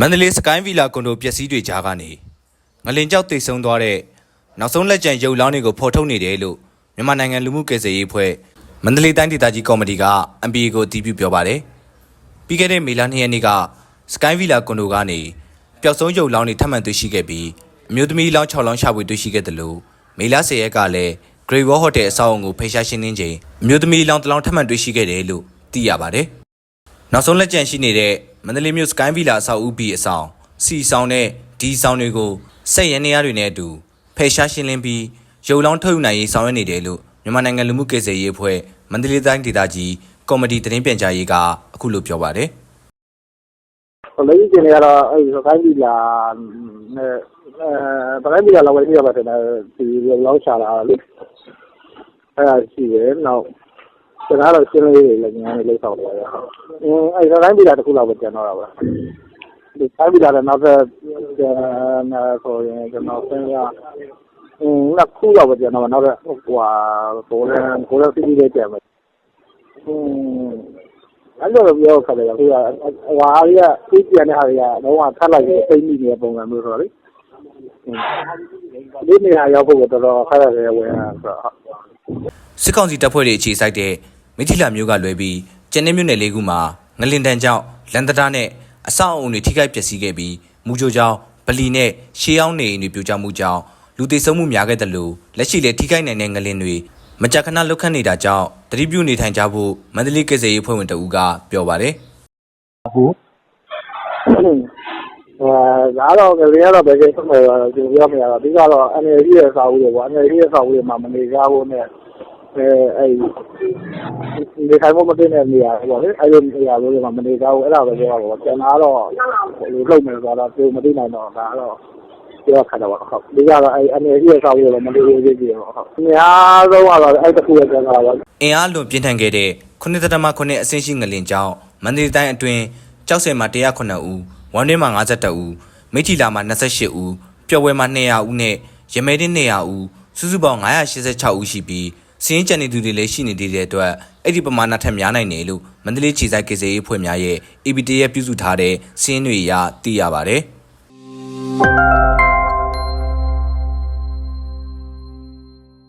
မန္တလေးစကိုင်းဗီလာကွန်ဒိုပျက်စီးတွေကြားကနေငလင်ကြောက်တိတ်ဆုံးသွားတဲ့နောက်ဆုံးလက်ကျန်ရုပ်လောင်းတွေကိုဖော်ထုတ်နေတယ်လို့မြန်မာနိုင်ငံလူမှုကယ်ဆယ်ရေးအဖွဲ့မန္တလေးတိုင်းဒေသကြီးကော်မတီက MPA ကိုအတည်ပြုပြောပါတယ်။ပြီးခဲ့တဲ့မေလ2ရက်နေ့ကစကိုင်းဗီလာကွန်ဒိုကနေပျောက်ဆုံးရုပ်လောင်းတွေထပ်မံတွေ့ရှိခဲ့ပြီးအမျိုးသမီးလောင်း6လောင်းရှာဖွေတွေ့ရှိခဲ့တယ်လို့မေလ10ရက်ကလည်း Great Wall Hotel အဆောက်အုံကိုဖေရှားရှင်းလင်းချိန်အမျိုးသမီးလောင်းတစ်လောင်းထပ်မံတွေ့ရှိခဲ့တယ်လို့သိရပါတယ်။နောက်ဆုံးလက်ကျန်ရှိနေတဲ့ မန္တလေးမြို့စကိုင်းဗီလာအဆောက်အဦဘီအဆောင်စီဆောင်နဲ့ဒီဆောင်တွေကိုစက်ရန်နေရတွေနဲ့အတူဖယ်ရှားရှင်းလင်းပြီးရုပ်လောင်းထုတ်ယူနိုင်ရေးဆောင်ရွက်နေတယ်လို့မြန်မာနိုင်ငံလူမှုကယ်ဆယ်ရေးအဖွဲ့မန္တလေးတိုင်းဒေသကြီးကော်မတီသတင်းပြန်ကြားရေးကအခုလိုပြောပါတယ်ဟိုလက်ရှိချိန်တွေကတော့အဲ့ဒီကိုင်းပြီလာနဲ့အဲကိုင်းပြီလာလောက်ပဲပြရပါတယ်ဒီလောက်ချလာတာလေအဲ့ဒါရှိတယ်နောက် ကျွန်တော်တော့ရှင်းလေးတွေလည်းညာနေလောက်ဆောင်တယ်ရဟုတ်အင်းအဲ့ကိုင်းပြီလာတစ်ခုလောက်ပဲကျန်တော့တာပါဒီကိုင်းပြီလာတဲ့နောက်ဆက်ဆိုရင်ကျွန်တော်ဆင်းရအင်းနှစ်ခုလောက်ပဲကျန်တော့နောက်တော့ဟိုဟာကိုလည်းကိုလည်းစီးစီးလေးကျန်မယ်အင်းအဲ့လိုပြောခါတယ်အခုကဟွာရီကသိပြန်တဲ့ဟာတွေကတော့ထပ်လိုက်ပြီးသိမိနေတဲ့ပုံစံမျိုးဆိုတော့လေဒီနေရာရောက်ဖို့တော်တော်ခက်ရတယ်ဝင်ရဆိုတော့စစ်ကောင်စီတပ်ဖွဲ့တွေအခြေစိုက်တဲ့ မိထီလာမျိုးကလွဲပြီးကျန်တဲ့မြို့နယ်လေးခုမှာငလင်တန်ကြောင့်လန်တတာနဲ့အဆောက်အအုံတွေထိခိုက်ပျက်စီးခဲ့ပြီးမူကြိုကြောင့်ဗလီနဲ့ရှေးအောင်နေအိမ်တွေပြိုကျမှုကြောင့်လူသေဆုံးမှုများခဲ့တယ်လို့လက်ရှိလည်းထိခိုက်နိုင်တဲ့ငလင်တွေမကြာခဏလုတ်ခတ်နေတာကြောင့်တတိပြုနေထိုင်ကြဖို့မန္တလေးကယ်ဆယ်ရေးဖွဲ့ဝင်တအူးကပြောပါတယ်အဲဒါတော့ကလေးကတော့ဘယ်ကိစ္စမှကျွန်တော်ပြောမရတော့အဓိကတော့ energy ရဲ့အစာအုပ်တွေပေါ့ energy ရဲ့အစာအုပ်တွေမှာမနေကြဖို့နဲ့ အဲအဲ့ဒီထိုင်ဖို့မတင်တဲ့နေရာပေါ့လေအဲ့ဒီနေရာတွေမှာမနေကြဘူးအဲ့ဒါပဲပြောတာပေါ့ကျန်တာတော့လူလုံးမယ်ဆိုတော့သူမသိနိုင်တော့ဒါတော့ပြောခါတော့ဟုတ်ဒီကတော့အဲ့ energy ရဲ့အစာအုပ်တွေမနေသေးဘူးပြောဟုတ်အများဆုံးကတော့အဲ့တခုရဲ့ကျန်တာပါအင်အားလွန်ပြင်းထန်ခဲ့တဲ့9.9အဆင့်ရှိငလင်ကြောင့်မန္တလေးတိုင်းအတွင်းကြောက်စင်မှာ109ဦးဝမ်တွင်းမှာ52ဦးမိထီလာမှာ28ဦးပျော်ဝဲမှာ200ဦးနဲ့ရမဲတင်း200ဦးစုစုပေါင်း986ဦးရှိပြီး စင်းကြံနေသူတွေလည်းရှိနေသေးတဲ့အတွက်အဲ့ဒီပမာဏထက်များနိုင်တယ်လို့မန္တလေးခြေဆိုင်ကေစေးအဖွဲ့များရဲ့ ABT ရဲ့ပြုစုထားတဲ့စင်းတွေအရသိရပါတယ်